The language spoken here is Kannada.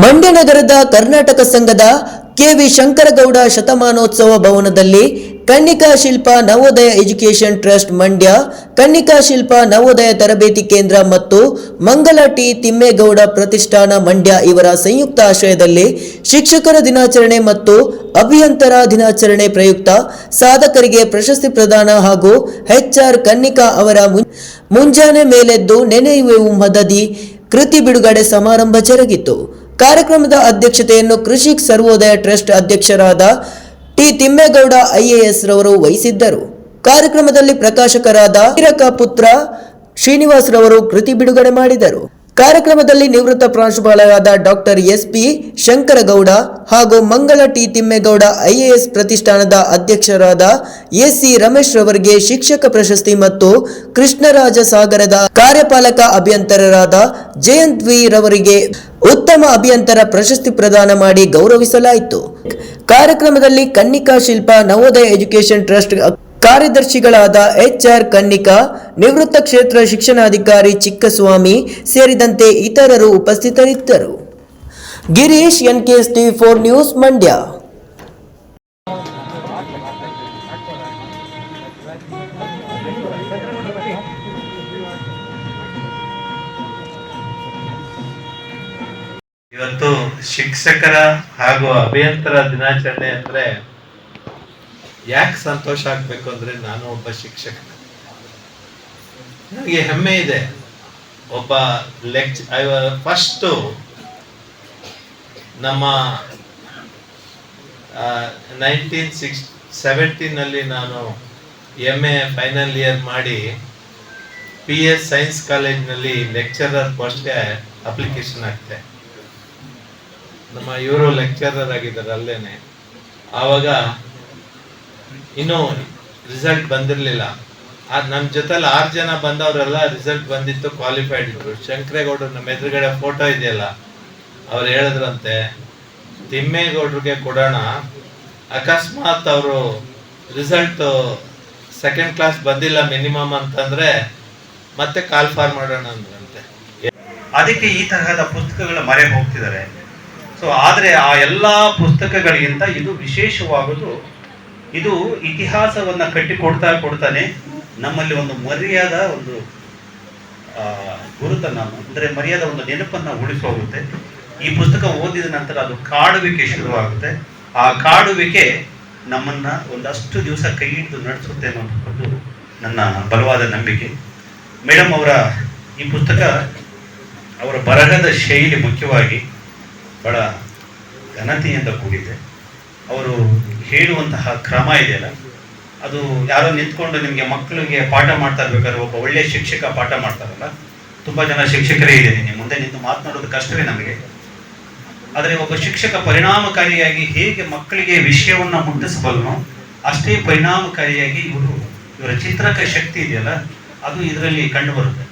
ಮಂಡ್ಯ ನಗರದ ಕರ್ನಾಟಕ ಸಂಘದ ಕೆವಿ ಶಂಕರಗೌಡ ಶತಮಾನೋತ್ಸವ ಭವನದಲ್ಲಿ ಕನ್ನಿಕಾ ಶಿಲ್ಪ ನವೋದಯ ಎಜುಕೇಷನ್ ಟ್ರಸ್ಟ್ ಮಂಡ್ಯ, ಕನ್ನಿಕಾ ಶಿಲ್ಪ ನವೋದಯ ತರಬೇತಿ ಕೇಂದ್ರ ಮತ್ತು ಮಂಗಲ ಟಿ. ತಿಮ್ಮೇಗೌಡ ಪ್ರತಿಷ್ಠಾನ ಮಂಡ್ಯ ಇವರ ಸಂಯುಕ್ತ ಆಶ್ರಯದಲ್ಲಿ ಶಿಕ್ಷಕರ ದಿನಾಚರಣೆ ಮತ್ತು ಅಭಿಯಂತರ ದಿನಾಚರಣೆ ಪ್ರಯುಕ್ತ ಸಾಧಕರಿಗೆ ಪ್ರಶಸ್ತಿ ಪ್ರದಾನ ಹಾಗೂ ಹೆಚ್ಆರ್ ಕನ್ನಿಕಾ ಅವರ ಮುಂಜಾನೆ ಮೇಲೆದ್ದು ನೆನೆಯುವೆವು ಮದದಿ ಕೃತಿ ಬಿಡುಗಡೆ ಸಮಾರಂಭ ಜರುಗಿತು. ಕಾರ್ಯಕ್ರಮದ ಅಧ್ಯಕ್ಷತೆಯನ್ನು ಕೃಷಿ ಸರ್ವೋದಯ ಟ್ರಸ್ಟ್ ಅಧ್ಯಕ್ಷರಾದ ಟಿ ತಿಮ್ಮೇಗೌಡ ಐಎಎಸ್ ರವರು ವಹಿಸಿದ್ದರು. ಕಾರ್ಯಕ್ರಮದಲ್ಲಿ ಪ್ರಕಾಶಕರಾದ ವೀರಕ ಪುತ್ರ ಶ್ರೀನಿವಾಸ್ ರವರು ಕೃತಿ ಬಿಡುಗಡೆ ಮಾಡಿದರು. ಕಾರ್ಯಕ್ರಮದಲ್ಲಿ ನಿವೃತ್ತ ಪ್ರಾಂಶುಪಾಲರಾದ ಡಾಕ್ಟರ್ ಎಸ್ ಪಿ ಶಂಕರಗೌಡ ಹಾಗೂ ಮಂಗಳ ಟಿ ತಿಮ್ಮೇಗೌಡ ಐಎಎಸ್ ಪ್ರತಿಷ್ಠಾನದ ಅಧ್ಯಕ್ಷರಾದ ಎಸ್ ಸಿ ರಮೇಶ್ ರವರಿಗೆ ಶಿಕ್ಷಕ ಪ್ರಶಸ್ತಿ ಮತ್ತು ಕೃಷ್ಣರಾಜ ಸಾಗರದ ಕಾರ್ಯಪಾಲಕ ಅಭಿಯಂತರರಾದ ಜಯಂತ್ ವಿ ರವರಿಗೆ ಉತ್ತಮ ಅಭಿಯಂತರ ಪ್ರಶಸ್ತಿ ಪ್ರದಾನ ಮಾಡಿ ಗೌರವಿಸಲಾಯಿತು. ಕಾರ್ಯಕ್ರಮದಲ್ಲಿ ಕನ್ನಿಕಾ ಶಿಲ್ಪ ನವೋದಯ ಎಜುಕೇಷನ್ ಟ್ರಸ್ಟ್ ಕಾರ್ಯದರ್ಶಿಗಳಾದ ಎಚ್ ಆರ್ ಕನ್ನಿಕಾ, ನಿವೃತ್ತ ಕ್ಷೇತ್ರ ಶಿಕ್ಷಣಾಧಿಕಾರಿ ಚಿಕ್ಕಸ್ವಾಮಿ ಸೇರಿದಂತೆ ಇತರರು ಉಪಸ್ಥಿತರಿದ್ದರು. Girish N K T four news Mandya. ಇವತ್ತು ಶಿಕ್ಷಕರ ಹಾಗೂ ಅಭಿಯಂತರ ದಿನಾಚರಣೆ ಅಂದ್ರೆ ಯಾಕೆ ಸಂತೋಷ ಆಗ್ಬೇಕು ಅಂದ್ರೆ ನಾನು ಒಬ್ಬ ಶಿಕ್ಷಕ. ನನಗೆ ಹೆಮ್ಮೆ ಇದೆ. ಒಬ್ಬ ಲೆಕ್ಚ ಫಸ್ಟು ನಮ್ಮ ನೈನ್ಟೀನ್ ಸಿಕ್ಸ್ ಸೆವೆಂಟೀನಲ್ಲಿ ನಾನು ಎಂ ಎ ಫೈನಲ್ ಇಯರ್ ಮಾಡಿ ಪಿ ಎಸ್ ಸೈನ್ಸ್ ಕಾಲೇಜ್ನಲ್ಲಿ ಲೆಕ್ಚರರ್ ಪೋಸ್ಟ್ಗೆ ಅಪ್ಲಿಕೇಶನ್ ಆಗ್ತೆ ನಮ್ಮ ಇವರು ಲೆಕ್ಚರರ್ ಆಗಿದ್ದಾರೆ ಅಲ್ಲೇನೆ. ಆವಾಗ ಇನ್ನೂ ರಿಸಲ್ಟ್ ಬಂದಿರಲಿಲ್ಲ. ಆದ್ರೆ ನಮ್ಮ ಜೊತೆಲಿ ಆರು ಜನ ಬಂದವರೆಲ್ಲ ರಿಸಲ್ಟ್ ಬಂದಿತ್ತು ಕ್ವಾಲಿಫೈಡ್ ಇದ್ರು ಶಂಕರೇಗೌಡರು ನಮ್ಮ ಎದುರುಗಡೆ ಫೋಟೋ ಇದೆಯಲ್ಲ, ಅವ್ರು ಹೇಳಿದ್ರಂತೆ, ತಿಮ್ಮೇಗೌಡ್ರಿಗೆ ಕೊಡೋಣ. ಅಕಸ್ಮಾತ್ ಅವರು ರಿಸಲ್ಟ್ ಸೆಕೆಂಡ್ ಕ್ಲಾಸ್ ಬಂದಿಲ್ಲ ಮಿನಿಮಮ್ ಅಂತಂದ್ರೆ ಮತ್ತೆ ಕಾಲ್ ಫಾರ್ ಮಾಡೋಣ ಅಂದ್ರಂತೆ. ಅದಕ್ಕೆ ಈ ತರಹದ ಪುಸ್ತಕಗಳ ಮರೆ ಹೋಗ್ತಿದ್ದಾರೆ ಸೊ ಆದರೆ ಆ ಎಲ್ಲ ಪುಸ್ತಕಗಳಿಗಿಂತ ಇದು ವಿಶೇಷವಾಗುವುದು ಇದು ಇತಿಹಾಸವನ್ನು ಕಟ್ಟಿಕೊಡ್ತಾ ಕೊಡ್ತಾನೆ ನಮ್ಮಲ್ಲಿ ಒಂದು ಮರ್ಯಾದ, ಒಂದು ಗುರುತನ್ನ, ಅಂದರೆ ಮರ್ಯಾದ ಒಂದು ನೆನಪನ್ನು ಉಳಿಸೋಗುತ್ತೆ ಈ ಪುಸ್ತಕ ಓದಿದ ನಂತರ ಅದು ಕಾಡುವಿಕೆ ಶುರುವಾಗುತ್ತೆ. ಆ ಕಾಡುವಿಕೆ ನಮ್ಮನ್ನ ಒಂದಷ್ಟು ದಿವಸ ಕೈ ಹಿಡಿದು ನಡೆಸುತ್ತೆ ಅನ್ನೋದು ನನ್ನ ಬಲವಾದ ನಂಬಿಕೆ. ಮೇಡಮ್ ಅವರ ಈ ಪುಸ್ತಕ ಅವರ ಬರಹದ ಶೈಲಿ ಮುಖ್ಯವಾಗಿ ಬಹಳ ಘನತೆಯಿಂದ ಕೂಡಿದೆ. ಅವರು ಹೇಳುವಂತಹ ಕ್ರಮ ಇದೆಯಲ್ಲ, ಅದು ಯಾರೋ ನಿಂತ್ಕೊಂಡು ನಿಮಗೆ ಮಕ್ಕಳಿಗೆ ಪಾಠ ಮಾಡ್ತಾ ಇರ್ಬೇಕಾದ್ರೆ ಒಬ್ಬ ಒಳ್ಳೆಯ ಶಿಕ್ಷಕ ಪಾಠ ಮಾಡ್ತಾರಲ್ಲ, ತುಂಬ ಜನ ಶಿಕ್ಷಕರೇ ಇದೆ ನಿಮ್ಮ ಮುಂದೆ ನಿಂತು ಮಾತನಾಡೋದು ಕಷ್ಟವೇ ನಮಗೆ. ಆದರೆ ಒಬ್ಬ ಶಿಕ್ಷಕ ಪರಿಣಾಮಕಾರಿಯಾಗಿ ಹೇಗೆ ಮಕ್ಕಳಿಗೆ ವಿಷಯವನ್ನು ಮುಟ್ಟಿಸಬಲ್ಲನೋ, ಅಷ್ಟೇ ಪರಿಣಾಮಕಾರಿಯಾಗಿ ಇವರು, ಇವರ ಚಿತ್ರಕ ಶಕ್ತಿ ಇದೆಯಲ್ಲ, ಅದು ಇದರಲ್ಲಿ ಕಂಡು ಬರುತ್ತೆ.